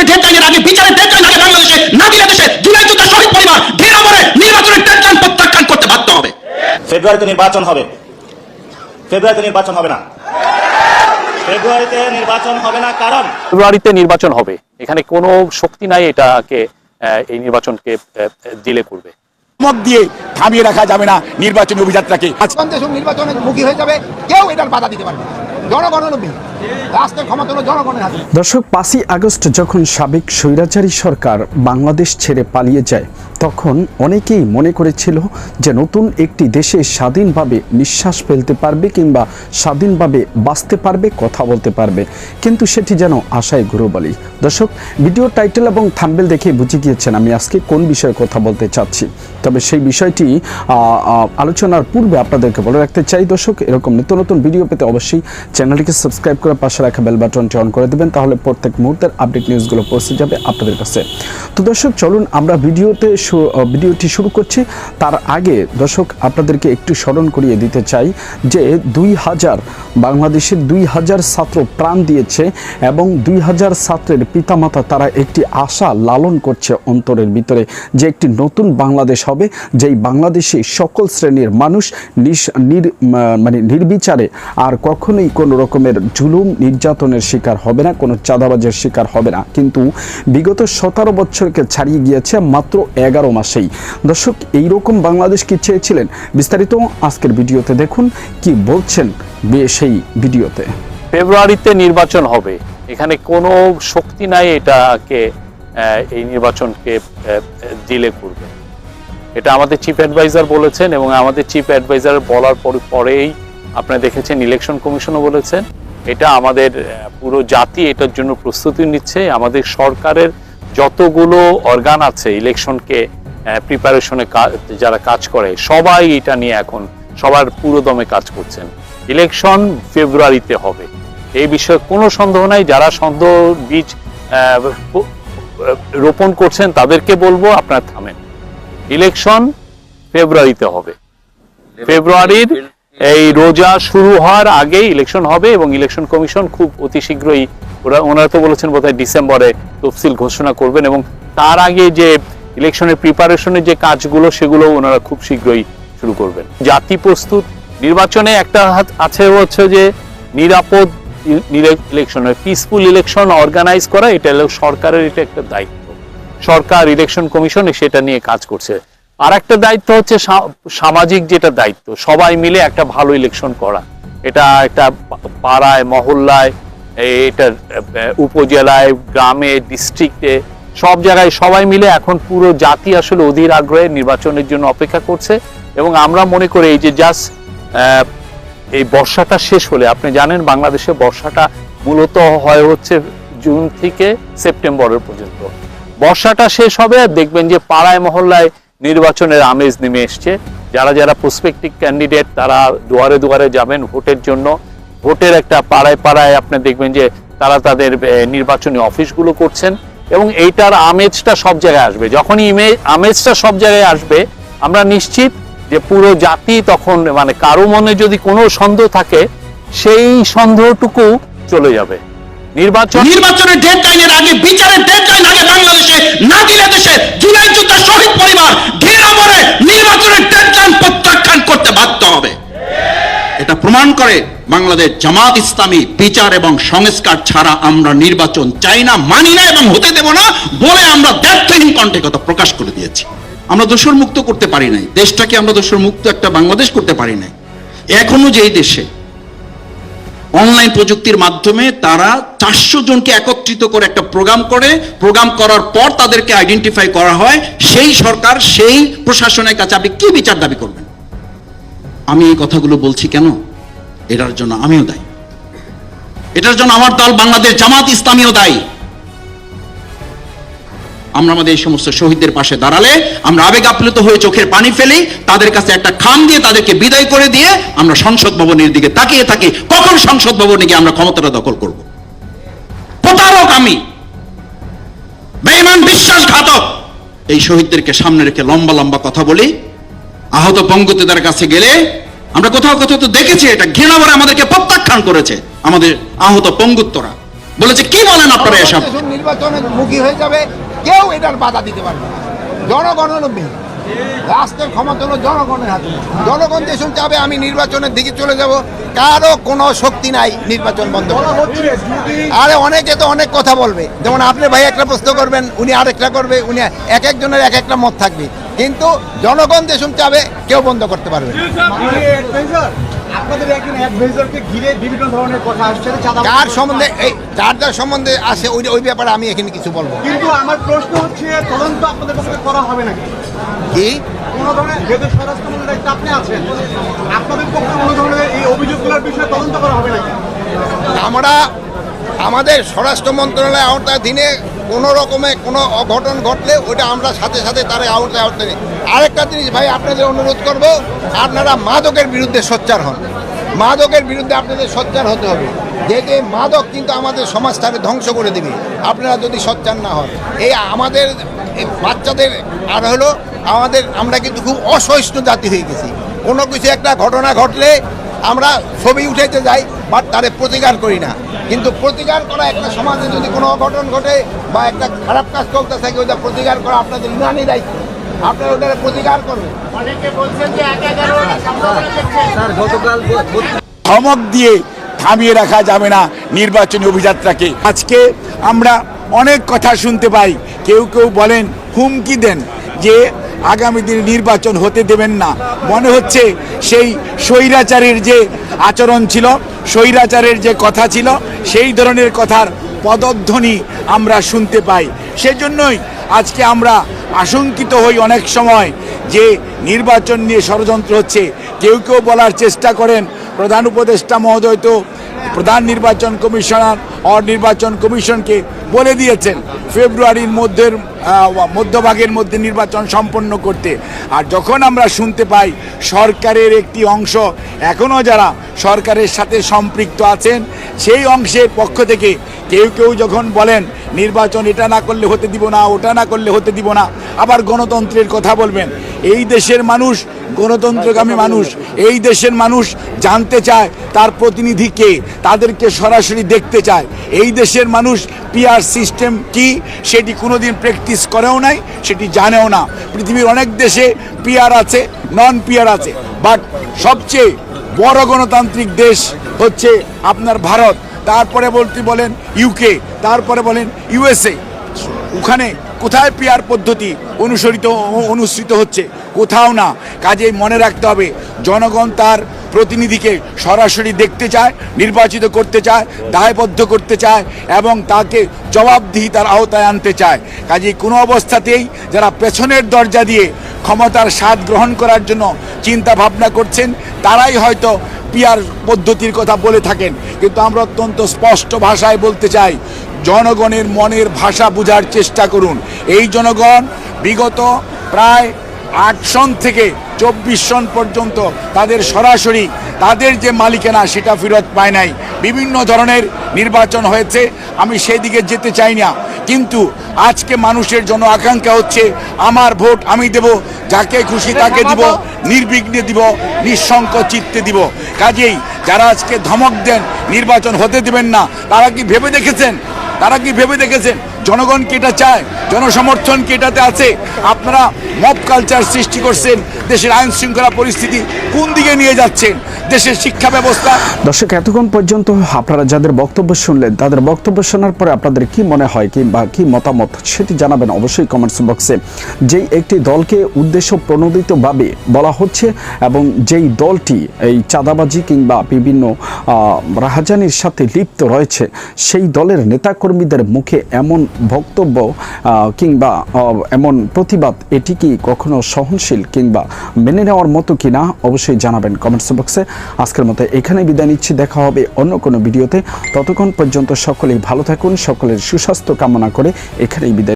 নির্বাচনের ডেডলাইনের আগে বিচারের ডেডলাইন আগে বাংলাদেশে না দিলে দেশে জুলাই যুদ্ধ শহীদ পরিবার ঘেরা পরে নির্বাচনের ডেডলাইন প্রত্যাখ্যান করতে বাধ্য হবে। ফেব্রুয়ারিতে নির্বাচন হবে। ফেব্রুয়ারিতে নির্বাচন হবে না। ফেব্রুয়ারিতে নির্বাচন হবে না কারণ ফেব্রুয়ারিতে নির্বাচন হবে। এখানে কোনো শক্তি নাই এটাকে আহ, এই নির্বাচনকে দিলে করবে। মত দিয়ে থামিয়ে রাখা যাবে না নির্বাচনী অভিযাত্রাকে। দেশ নির্বাচনের মুখী হয়ে যাবে। কেউ এটার বাধা দিতে পারবে জনগণের দর্শক, পাঁচই আগস্ট যখন সাবেক স্বৈরাচারী সরকার বাংলাদেশ ছেড়ে পালিয়ে যায়, তখন অনেকেই মনে করেছিল যে নতুন একটি দেশে স্বাধীনভাবে নিঃশ্বাস ফেলতে পারবে কিংবা স্বাধীনভাবে বাঁচতে পারবে, কথা বলতে পারবে। কিন্তু সেটি যেন আশায় গুরুবালি দর্শক, ভিডিও টাইটেল এবং থাম্বেল দেখে বুঝে গিয়েছেন আমি আজকে কোন বিষয়ে কথা বলতে চাচ্ছি। তবে সেই বিষয়টি আলোচনার পূর্বে আপনাদেরকে বলে রাখতে চাই, দর্শক, এরকম নতুন নতুন ভিডিও পেতে অবশ্যই চ্যানেলটিকে সাবস্ক্রাইব করে পাশে রাখা বেল বাটনটি অন করে দেবেন, তাহলে প্রত্যেক মুহূর্তের আপডেট নিউজগুলো পৌঁছে যাবে আপনাদের কাছে। তো দর্শক, চলুন আমরা ভিডিওতে ভিডিওটি শুরু করছি। তার আগে দর্শক, আপনাদেরকে একটু স্মরণ করিয়ে দিতে চাই যে দুই হাজার, বাংলাদেশের দুই হাজার ছাত্র প্রাণ দিয়েছে এবং দুই হাজার ছাত্রের পিতামাতা তারা একটি আশা লালন করছে অন্তরের ভিতরে যে একটি নতুন বাংলাদেশ হবে, যেই বাংলাদেশে সকল শ্রেণির মানুষ নির মানে নির্বিচারে আর কখনোই কোনো রকমের জুলুম নির্যাতনের শিকার হবে না, কোনো চাঁদাবাজের শিকার হবে না। কিন্তু বিগত সতেরো বছরকে ছাড়িয়ে গিয়েছে মাত্র এগারো মাসেই। দর্শক, এইরকম বাংলাদেশ কি চেয়েছিলেন? বিস্তারিত আজকের ভিডিওতে দেখুন কি বলছেন সেই ভিডিওতে। ফেব্রুয়ারিতে নির্বাচন হবে। এখানে কোনো শক্তি নাই এটাকে এই নির্বাচনকে দিলে করবে। এটা আমাদের চিফ অ্যাডভাইজার বলেছেন এবং আমাদের চিফ অ্যাডভাইজার বলার পর- পরেই আপনারা দেখেছেন, ইলেকশন কমিশনও বলেছেন। এটা আমাদের পুরো জাতি এটার জন্য প্রস্তুতি নিচ্ছে। আমাদের সরকারের যতগুলো অর্গান আছে ইলেকশনকে প্রিপারেশনে যারা কাজ করে সবাই এটা নিয়ে এখন সবার পুরো দমে কাজ করছেন। ইলেকশন ফেব্রুয়ারিতে হবে। এই বিষয়ে কোনো সন্দেহ নাই। যারা সন্দেহ বীজ রোপণ করছেন তাদেরকে বলব আপনার থামেন। ইলেকশন ফেব্রুয়ারিতে হবে। ফেব্রুয়ারির এই রোজা শুরু হওয়ার আগেই ইলেকশন হবে এবং ইলেকশন কমিশন খুব অতি শীঘ্রই ওরা, ওনারা তো বলেছেন বোধহয় ডিসেম্বরে তফসিল ঘোষণা করবেন এবং তার আগে যে ইলেকশনের প্রিপারেশনের যে কাজগুলো, সেগুলো ওনারা খুব শীঘ্রই শুরু করবেন। জাতি প্রস্তুত, নির্বাচনে একটা হাত আছে হচ্ছে যে নিরাপদ ইলেকশন পিসফুল ইলেকশন অর্গানাইজ করা, এটা সরকারের এটা একটা দায়িত্ব। সরকার ইলেকশন কমিশন সেটা নিয়ে কাজ করছে। আর একটা দায়িত্ব হচ্ছে সামাজিক যেটা দায়িত্ব, সবাই মিলে একটা ভালো ইলেকশন করা। এটা একটা পাড়ায়, মহল্লায় এটা উপজেলায়, গ্রামে ডিস্ট্রিক্টে সব জায়গায় সবাই মিলে এখন পুরো জাতি আসলে অধীর আগ্রহে নির্বাচনের জন্য অপেক্ষা করছে। এবং আমরা মনে করি এই যে জাস্ট এই বর্ষাটা শেষ হলে, আপনি জানেন বাংলাদেশে বর্ষাটা মূলত হয় হচ্ছে জুন থেকে সেপ্টেম্বরের পর্যন্ত। বর্ষাটা শেষ হবে, দেখবেন যে পাড়ায়, মহল্লায় নির্বাচনের আমেজ নেমে এসছে। যারা যারা প্রসপেক্টিভ ক্যান্ডিডেট তারা দুয়ারে দুয়ারে যাবেন ভোটের জন্য। ভোটের একটা পাড়ায় পাড়ায় আপনি দেখবেন যে তারা তাদের নির্বাচনী অফিসগুলো করছেন এবং এইটার আমেজটা সব জায়গায় আসবে। যখনই ইমেজ আমেজটা সব জায়গায় আসবে, আমরা নিশ্চিত যে পুরো জাতি তখন মানে কারও মনে যদি কোনো সন্দেহ থাকে, সেই সন্দেহটুকু চলে যাবে। নির্বাচন নির্বাচনের ডেডলাইনের আগে, বিচারের ডেডলাইন আগে বাংলাদেশে, না দিলে দেশে জুলাই শহীদ পরিবার ঘেরা পরে নির্বাচনের ডেডলাইন প্রত্যাখ্যান করতে বাধ্য হবে। এটা প্রমাণ করে বাংলাদেশ জামাত ইসলামী বিচার এবং সংস্কার ছাড়া আমরা নির্বাচন চাই না, মানি না এবং হতে দেব না বলে আমরা দ্ব্যর্থহীন কণ্ঠে কথা প্রকাশ করে দিয়েছি। আমরা দোষর মুক্ত করতে পারি নাই। দেশটাকে আমরা দোষর মুক্ত একটা বাংলাদেশ করতে পারি নাই। এখনও যেই দেশে অনলাইন প্রযুক্তির মাধ্যমে তারা চারশো জনকে একত্রিত করে একটা প্রোগ্রাম করে। প্রোগ্রাম করার পর তাদেরকে আইডেন্টিফাই করা হয়। সেই সরকার, সেই প্রশাসনের কাছে আপনি কি বিচার দাবি করবেন? আমি এই কথাগুলো বলছি কেন? এটার জন্য আমিও দায়ী। এটার জন্য আমার দল বাংলাদেশ জামাত ইসলামীও দায়ী। আমরা আমাদের এই সমস্ত শহীদদের পাশে দাঁড়ালে, আমরা আবেগ আপ্লুত হয়ে চোখের পানি ফেলি, তাদের কাছে একটা খাম দিয়ে তাদেরকে বিদায় করে দিয়ে আমরা সংসদ ভবনের দিকে তাকিয়ে থাকি। কখন সংসদ ভবনে গিয়ে আমরা ক্ষমতাটা দখল করব? প্রতারক আমি! বেঈমান বিশ্বাসঘাতক! এই শহীদদেরকে সামনে রেখে লম্বা লম্বা কথা বলি। আহত পঙ্গুতিদের কাছে গেলে, আমরা কোথাও কোথাও তো দেখেছি এটা, ঘৃণা ভরে আমাদেরকে প্রত্যাখ্যান করেছে, আমাদের আহত পঙ্গুত্তরা বলেছে, কি বলেন আপনারা এসব? নির্বাচনের মুখী হয়ে যাবে কেউ এটার বাধা দিতে পারবে না। জনগণের মেয়ে রাষ্ট্রের ক্ষমতা হলো জনগণের হাতে। জনগণ যেসব চাবে আমি নির্বাচনের দিকে চলে যাব। কারও কোনো শক্তি নাই নির্বাচন বন্ধ। আরে অনেকে তো অনেক কথা বলবে। যেমন আপনি ভাই একটা প্রশ্ন করবেন উনি আরেকটা করবে উনি এক একজনের এক একটা মত থাকবে। কিন্তু জনগণ যেসব চাবে কেউ বন্ধ করতে পারবে না। আপনাদের একজন অ্যাডভাইজারকে ঘিরে বিভিন্ন ধরনের কথা আসছে চাঁদা কার সম্বন্ধে এই সম্বন্ধে আসে ওই ওই ব্যাপারে আমি এখানে কিছু বলব। কিন্তু আমার প্রশ্ন হচ্ছে তদন্ত আপনাদের পক্ষে করা হবে নাকি? কি? কোন ধরনের যেহেতু স্বরাষ্ট্রমন্ত্রীর দায়িত্ব আপনি আছেন আপনাদের পক্ষে কোনো ধরনের এই অভিযোগগুলোর বিষয়ে তদন্ত করা হবে নাকি? আমরা আমাদের স্বরাষ্ট্র মন্ত্রণালয়ের আওতাধীনে কোনো রকমে কোনো অঘটন ঘটলে ওটা আমরা সাথে সাথে তার আওতায় আওতায় নিই। আরেকটা জিনিস ভাই, আপনাদের অনুরোধ করব, আপনারা মাদকের বিরুদ্ধে সোচ্চার হন। মাদকের বিরুদ্ধে আপনাদের সোচ্চার হতে হবে। যেহেতু মাদক কিন্তু আমাদের সমাজ সমাজটাকে ধ্বংস করে দেবে। আপনারা যদি সোচ্চার না হন, এই আমাদের বাচ্চাদের আর হলো আমাদের, আমরা কিন্তু খুব অসহিষ্ণু জাতি হয়ে গেছি। কোনো কিছু একটা ঘটনা ঘটলে আমরা ছবি উঠাইতে যাই বাট তারে প্রতিকার করি না। কিন্তু প্রতিকার করা একটা সমাজে যদি কোনো অঘটন ঘটে বা একটা খারাপ কাজ চলতে থাকে ওইটা প্রতিকার করা আপনাদের ইমানই দায়িত্ব। আপনারা ওটা প্রতিকার করবেন ধমক দিয়ে থামিয়ে রাখা যাবে না নির্বাচনী অভিযাত্রাকে। আজকে আমরা অনেক কথা শুনতে পাই। কেউ কেউ বলেন হুমকি দেন যে আগামী দিনে নির্বাচন হতে দেবেন না। মনে হচ্ছে সেই স্বৈরাচারের যে আচরণ ছিল, স্বৈরাচারের যে কথা ছিল, সেই ধরনের কথার পদধ্বনি আমরা শুনতে পাই। সেজন্যই আজকে আমরা আশঙ্কিত হই অনেক সময় যে নির্বাচন নিয়ে ষড়যন্ত্র হচ্ছে। কেউ কেউ বলার চেষ্টা করেন, প্রধান উপদেষ্টা মহোদয় তো প্রধান নির্বাচন কমিশনার অর নির্বাচন কমিশনকে বলে দিয়েছেন ফেব্রুয়ারির মধ্যের আহ, মধ্যভাগের মধ্যে নির্বাচন সম্পন্ন করতে। আর যখন আমরা শুনতে পাই সরকারের একটি অংশ এখনও যারা সরকারের সাথে সম্পৃক্ত আছেন সেই অংশের পক্ষ থেকে কেউ কেউ যখন বলেন নির্বাচন এটা না করলে হতে দিব না ওটা না করলে হতে দিব না আবার গণতন্ত্রের কথা বলবেন। এই দেশের মানুষ গণতন্ত্রগামী মানুষ, এই দেশের মানুষ জানতে চায় তার প্রতিনিধি কে, তাদেরকে সরাসরি দেখতে চায়। এই দেশের মানুষ পিআর সিস্টেম কি, সেটি কোনোদিন প্র্যাকটিস করেও নাই, সেটি জানেও না। পৃথিবীর অনেক দেশে পিআর আছে, নন পিআর আছে। বাট সবচেয়ে বড় গণতান্ত্রিক দেশ হচ্ছে আপনার ভারত। তারপরে বলতে বলেন ইউকে, তারপরে বলেন ইউএসএ। ওখানে কোথায় পিয়ার পদ্ধতি অনুসরিত, অনুসৃত হচ্ছে? কোথাও না। কাজেই মনে রাখতে হবে, জনগণ তার প্রতিনিধিকে সরাসরি দেখতে চায়, নির্বাচিত করতে চায়, দায়বদ্ধ করতে চায় এবং তাকে জবাবদিহিতার আওতায় আনতে চায়। কাজেই কোনো অবস্থাতেই যারা পেছনের দরজা দিয়ে ক্ষমতার স্বাদ গ্রহণ করার জন্য চিন্তা ভাবনা করছেন, তারাই হয়তো পিয়ার পদ্ধতির কথা বলে থাকেন। কিন্তু আমরা অত্যন্ত স্পষ্ট ভাষায় বলতে চাই জনগণের মনের ভাষা বোঝার চেষ্টা করুন। এই জনগণ বিগত প্রায় আট সন থেকে চব্বিশ সন পর্যন্ত তাদের সরাসরি তাদের যে মালিকানা সেটা ফেরত পায় নাই। বিভিন্ন ধরনের নির্বাচন হয়েছে, আমি সেই দিকে যেতে চাই না। কিন্তু আজকে মানুষের জন্য আকাঙ্ক্ষা হচ্ছে, আমার ভোট আমি দেব, যাকে খুশি তাকে দিব, নির্বিঘ্নে দিব নিঃশঙ্ক চিত্তে দিব। কাজেই যারা আজকে ধমক দেন, নির্বাচন হতে দেবেন না, তারা কি ভেবে দেখেছেন? তারা কি ভেবে দেখেছেন? জনগণ কি এটা চায়? জনসমর্থন কি এটাতে আছে? আপনারা মব কালচার সৃষ্টি করছেন, দেশের আইন শৃঙ্খলা পরিস্থিতি কোন দিকে নিয়ে যাচ্ছেন? দেশের শিক্ষা ব্যবস্থা। দর্শক, এতক্ষণ পর্যন্ত আপনারা যাদের বক্তব্য শুনলেন, তাদের বক্তব্য শোনার পরে আপনাদের কি মনে হয় কিংবা কি মতামত সেটি জানাবেন অবশ্যই কমেন্টস বক্সে যেই একটি দলকে উদ্দেশ্য প্রণোদিতভাবে বলা হচ্ছে এবং যেই দলটি এই চাঁদাবাজি কিংবা বিভিন্ন রাহাজানির সাথে লিপ্ত রয়েছে, সেই দলের নেতাকর্মীদের মুখে এমন বক্তব্য কিংবা এমন প্রতিবাদ এটি কি কখনো সহনশীল কিংবা মেনে নেওয়ার মতো কিনা অবশ্যই জানাবেন কমেন্টস বক্সে আজকের মতো এখানে বিদায় নিচ্ছি, দেখা হবে অন্য কোনো ভিডিওতে। ততক্ষণ পর্যন্ত সকলেই ভালো থাকুন, সকলের সুস্বাস্থ্য কামনা করে এখানেই বিদায়